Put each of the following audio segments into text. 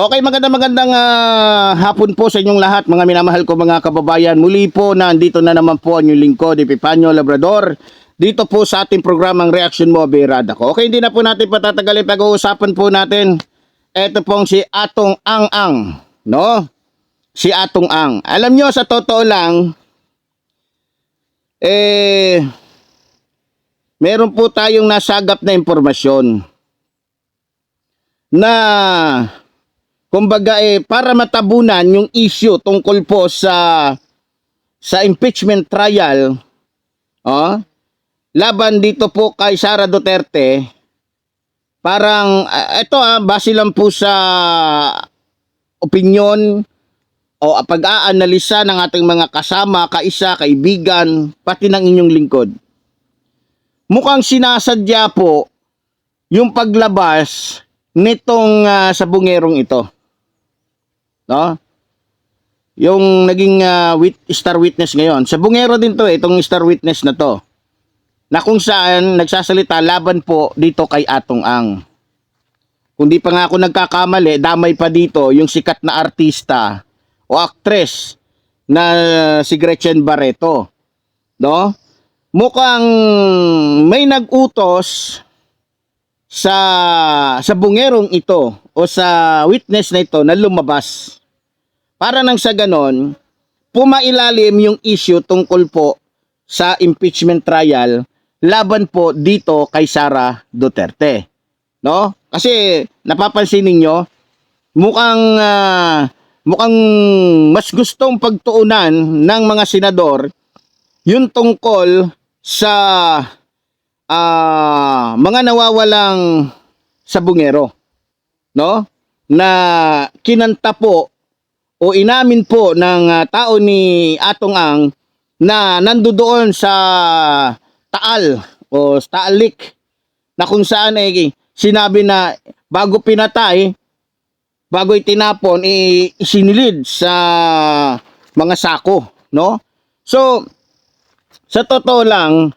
Okay, magandang magandang ah, hapon po sa inyong lahat, mga minamahal ko mga kababayan. Muli po na andito na naman po ang inyong lingkod, Epipanyo Labrador. Dito po sa ating programang Reaction Mo, Birada ko. Okay, hindi na po natin patatagalin. Pag-uusapan po natin, ito pong si Atong Ang Ang, no? Si Atong Ang. Alam nyo, sa totoo lang, eh, meron po tayong nasagap na impormasyon na kumbaga eh para matabunan yung issue tungkol po sa sa impeachment trial oh laban dito po kay Sara Duterte parang ito ah base lang po sa opinion o pag-aanalisa ng ating mga kasama, kaisa, kaibigan, pati ng inyong lingkod. Mukhang sinasadya po yung paglabas nitong ah, sabungerong ito. No? Yung naging ah, wit- star witness ngayon. Sabungero din to eh, itong star witness na to. Na kung saan nagsasalita laban po dito kay Atong Ang. Kung di pa nga ako nagkakamali, damay pa dito yung sikat na artista o actress na si Gretchen Barreto. No? Mukhang may nagutos sa sa bungerong ito o sa witness na ito na lumabas. Para nang sa ganon, pumailalim yung issue tungkol po sa impeachment trial laban po dito kay Sara Duterte. No? Kasi napapansin ninyo, mukhang ah, mukhang mas gustong pagtuunan ng mga senador yung tungkol sa ah, mga nawawalang sabungero, no? Na kinanta po o inamin po ng ah, tao ni Atong Ang na nandoon sa Taal o Taalik na kung saan ay sinabi na bago pinatay, bago itinapon, i- isinilid sa mga sako, no? So, sa totoo lang,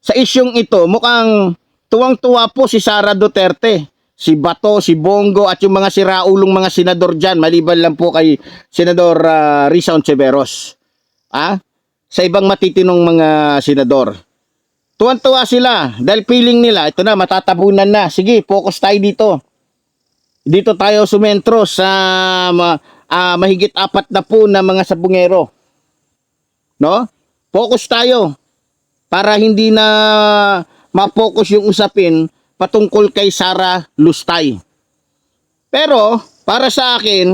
sa isyong ito, mukhang tuwang-tuwa po si Sara Duterte, si Bato, si Bongo, at yung mga siraulong mga senador dyan, maliban lang po kay Senador uh, Risa Ontiveros. Ah? Sa ibang matitinong mga senador. Tuwan-tuwa sila dahil feeling nila, ito na, matatabunan na. Sige, focus tayo dito. Dito tayo sumentro sa ma, ah, mahigit apat na po na mga sabungero. No? Focus tayo para hindi na ma-focus yung usapin patungkol kay Sara Lustay. Pero para sa akin,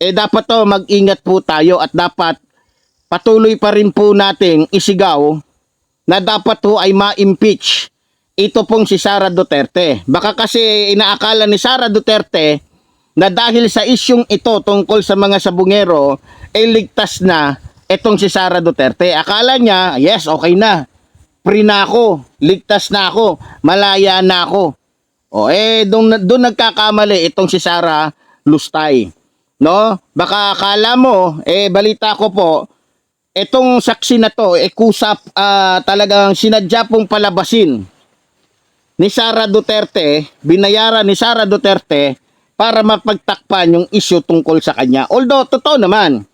eh dapat to mag-ingat po tayo at dapat patuloy pa rin po nating isigaw na dapat po ay ma-impeach ito pong si Sara Duterte. Baka kasi inaakala ni Sara Duterte na dahil sa isyong ito tungkol sa mga sabungero, ay ligtas na itong si Sara Duterte. Akala niya, yes, okay na. Free na ako, ligtas na ako, malaya na ako. O eh, doon, doon nagkakamali itong si Sara Lustay. No? Baka akala mo, eh balita ko po, itong saksi na to, eh kusap ah, talagang sinadya pong palabasin ni Sara Duterte, binayaran ni Sara Duterte para mapagtakpan yung issue tungkol sa kanya. Although, totoo naman,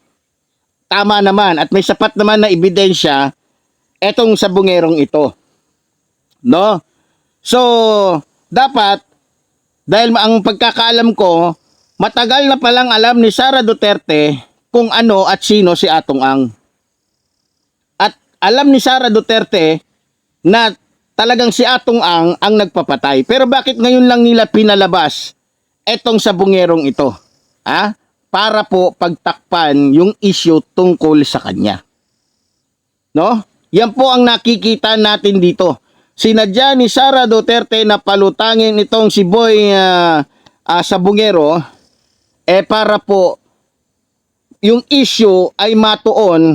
tama naman at may sapat naman na ebidensya etong sabungerong ito. No? So, dapat, dahil ang pagkakaalam ko, matagal na palang alam ni Sara Duterte kung ano at sino si Atong Ang. At alam ni Sara Duterte na talagang si Atong Ang ang nagpapatay. Pero bakit ngayon lang nila pinalabas etong sabungerong ito? Ha? Para po pagtakpan yung issue tungkol sa kanya. No? Yan po ang nakikita natin dito. Sinadya ni Sara Duterte na palutangin itong si Boy ah, ah, Sabungero eh para po yung issue ay matuon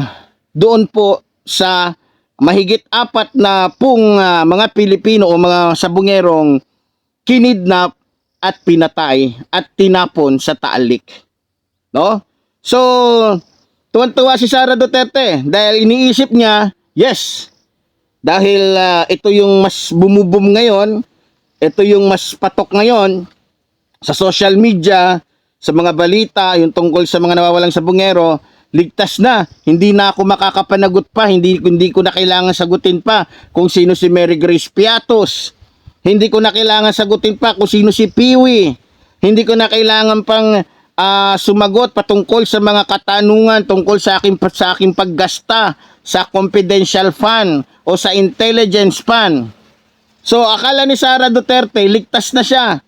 doon po sa mahigit apat na pong ah, mga Pilipino o mga sabungerong kinidnap at pinatay at tinapon sa taalik. No? So, tuwan-tuwa si Sara Duterte dahil iniisip niya, yes, dahil ah, ito yung mas bumubum ngayon, ito yung mas patok ngayon sa social media, sa mga balita, yung tungkol sa mga nawawalang sabungero, ligtas na. Hindi na ako makakapanagot pa, hindi, hindi ko na kailangan sagutin pa kung sino si Mary Grace Piatos. Hindi ko na kailangan sagutin pa kung sino si Piwi. Hindi ko na kailangan pang ah, sumagot patungkol sa mga katanungan tungkol sa aking, sa aking paggasta sa confidential fund o sa intelligence fund. So akala ni Sara Duterte ligtas na siya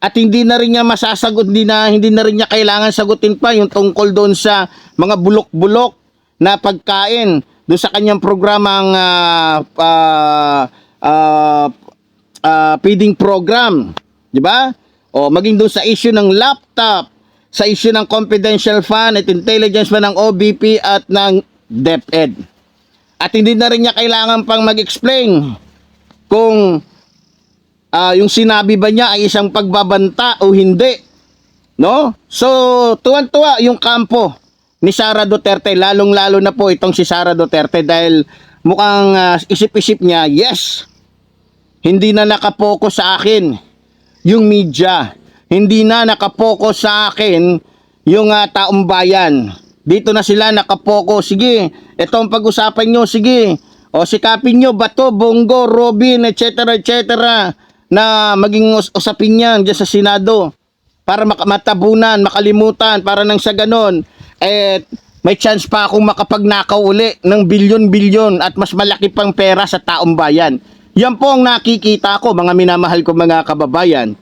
at hindi na rin niya masasagot, hindi na hindi na rin niya kailangan sagutin pa yung tungkol doon sa mga bulok-bulok na pagkain doon sa kanyang programang ah, ah, ah, ah, feeding program, 'di ba? O maging doon sa issue ng laptop, sa issue ng confidential fund at intelligence fund ng OBP at ng DepEd. At hindi na rin niya kailangan pang mag-explain kung ah, yung sinabi ba niya ay isang pagbabanta o hindi. No? So, tuwan-tuwa yung kampo ni Sara Duterte, lalong-lalo na po itong si Sara Duterte dahil mukhang ah, isip-isip niya, yes, hindi na nakapokus sa akin yung media. Hindi na nakapokus sa akin yung ah, taong bayan. Dito na sila nakapokus. Sige, ito ang pag-usapan nyo. Sige, o sikapin nyo, Bato, Bongo, Robin, etc. etc. na maging us- usapin yan dyan sa Senado para mak- matabunan, makalimutan, para nang sa ganon, eh, may chance pa akong makapagnakaw uli ng bilyon-bilyon at mas malaki pang pera sa taong bayan. Yan po ang nakikita ko, mga minamahal ko mga kababayan.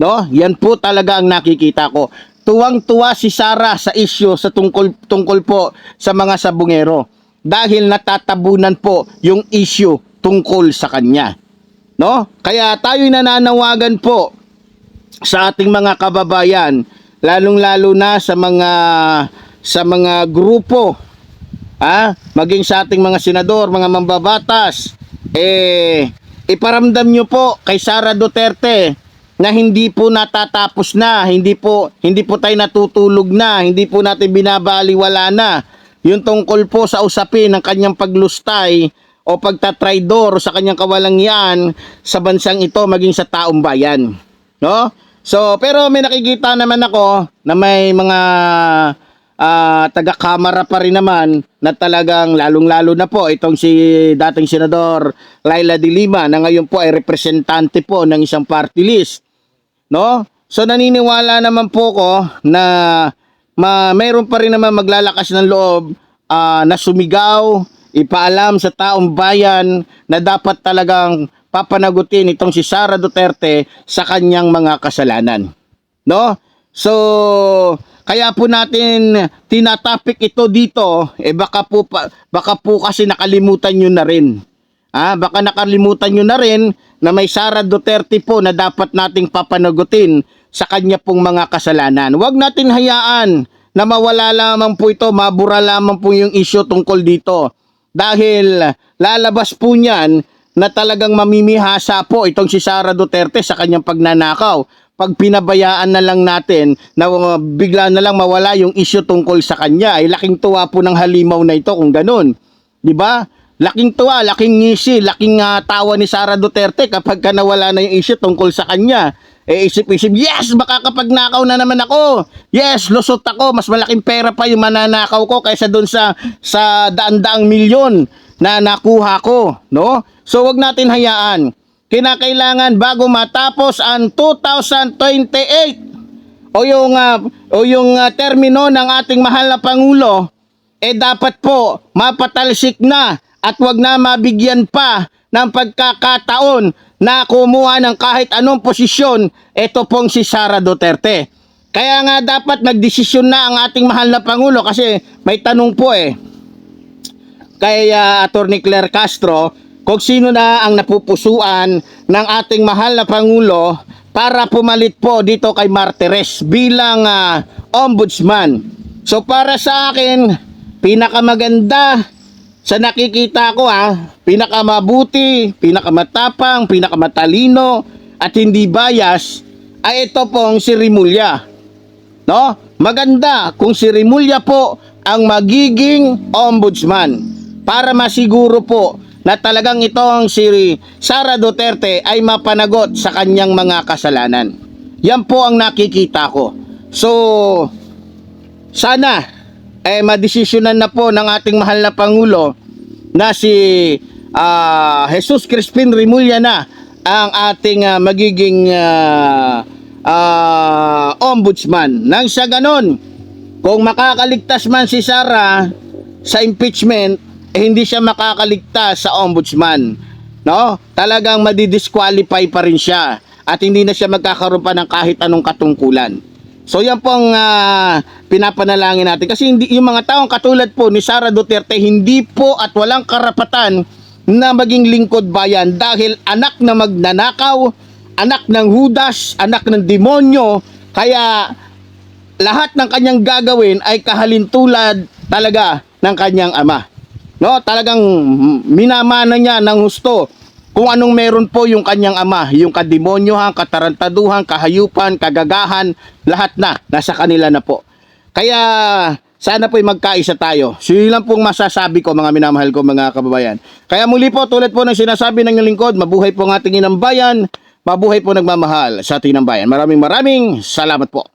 No? Yan po talaga ang nakikita ko. Tuwang-tuwa si Sara sa issue sa tungkol tungkol po sa mga sabungero dahil natatabunan po yung issue tungkol sa kanya. No? Kaya tayo nananawagan po sa ating mga kababayan, lalong-lalo na sa mga sa mga grupo, ah, maging sa ating mga senador, mga mambabatas, eh iparamdam nyo po kay Sara Duterte na hindi po natatapos na, hindi po hindi po tayo natutulog na, hindi po natin binabaliwala na yung tungkol po sa usapin ng kanyang paglustay o pagtatraidor sa kanyang kawalangian sa bansang ito maging sa taong bayan. No? So, pero may nakikita naman ako na may mga ah, taga-kamara pa rin naman na talagang lalong-lalo na po itong si dating senador Laila de Lima na ngayon po ay representante po ng isang party list. No? So naniniwala naman po ko na ma mayroon pa rin naman maglalakas ng loob ah, na sumigaw, ipaalam sa taong bayan na dapat talagang papanagutin itong si Sara Duterte sa kanyang mga kasalanan. No? So, kaya po natin tinatapik ito dito, eh baka po, baka po kasi nakalimutan nyo na rin. Ah, baka nakalimutan nyo na rin na may Sara Duterte po na dapat nating papanagutin sa kanya pong mga kasalanan. Huwag natin hayaan na mawala lamang po ito, mabura lamang po yung issue tungkol dito. Dahil lalabas po niyan na talagang mamimihasa po itong si Sara Duterte sa kanyang pagnanakaw. Pag pinabayaan na lang natin na uh, bigla na lang mawala yung issue tungkol sa kanya, ay laking tuwa po ng halimaw na ito kung ganun. 'Di ba? Laking tuwa, laking ngisi, laking ah, tawa ni Sara Duterte kapag ka nawala na yung issue tungkol sa kanya. Eh isip-isip, yes, makakapagnakaw na naman ako. Yes, lusot ako, mas malaking pera pa yung mananakaw ko kaysa doon sa sa daan-daang milyon na nakuha ko, no? So wag natin hayaan. Kinakailangan bago matapos ang 2028 o yung ah, o yung ah, termino ng ating mahal na pangulo eh dapat po mapatalsik na at wag na mabigyan pa ng pagkakataon na kumuha ng kahit anong posisyon ito pong si Sara Duterte. Kaya nga dapat nagdesisyon na ang ating mahal na Pangulo kasi may tanong po eh kay uh, Attorney Claire Castro kung sino na ang napupusuan ng ating mahal na Pangulo para pumalit po dito kay Martires bilang ah, ombudsman. So para sa akin, pinakamaganda sa nakikita ko ha, pinakamabuti, pinakamatapang, pinakamatalino at hindi bias ay ito pong si Rimulya. No? Maganda kung si Rimulya po ang magiging ombudsman para masiguro po na talagang itong si Sara Duterte ay mapanagot sa kanyang mga kasalanan. Yan po ang nakikita ko. So, sana eh madesisyonan na po ng ating mahal na Pangulo na si ah, Jesus Crispin Rimulya na ang ating ah, magiging ah, ah, ombudsman. Nang sa ganon, kung makakaligtas man si Sara sa impeachment, eh, hindi siya makakaligtas sa ombudsman. No? Talagang madidisqualify pa rin siya at hindi na siya magkakaroon pa ng kahit anong katungkulan. So yan po ang ah, pinapanalangin natin. Kasi hindi yung mga taong katulad po ni Sara Duterte hindi po at walang karapatan na maging lingkod bayan dahil anak na magnanakaw, anak ng hudas, anak ng demonyo, kaya lahat ng kanyang gagawin ay kahalintulad talaga ng kanyang ama. No, talagang minamana niya ng husto kung anong meron po yung kanyang ama, yung kademonyohan, katarantaduhan, kahayupan, kagagahan, lahat na nasa kanila na po. Kaya sana po'y magkaisa tayo. So yun lang pong masasabi ko mga minamahal ko mga kababayan. Kaya muli po tulad po ng sinasabi ng lingkod, mabuhay po ang ating inang bayan, mabuhay po nagmamahal sa ating inang bayan. Maraming maraming salamat po.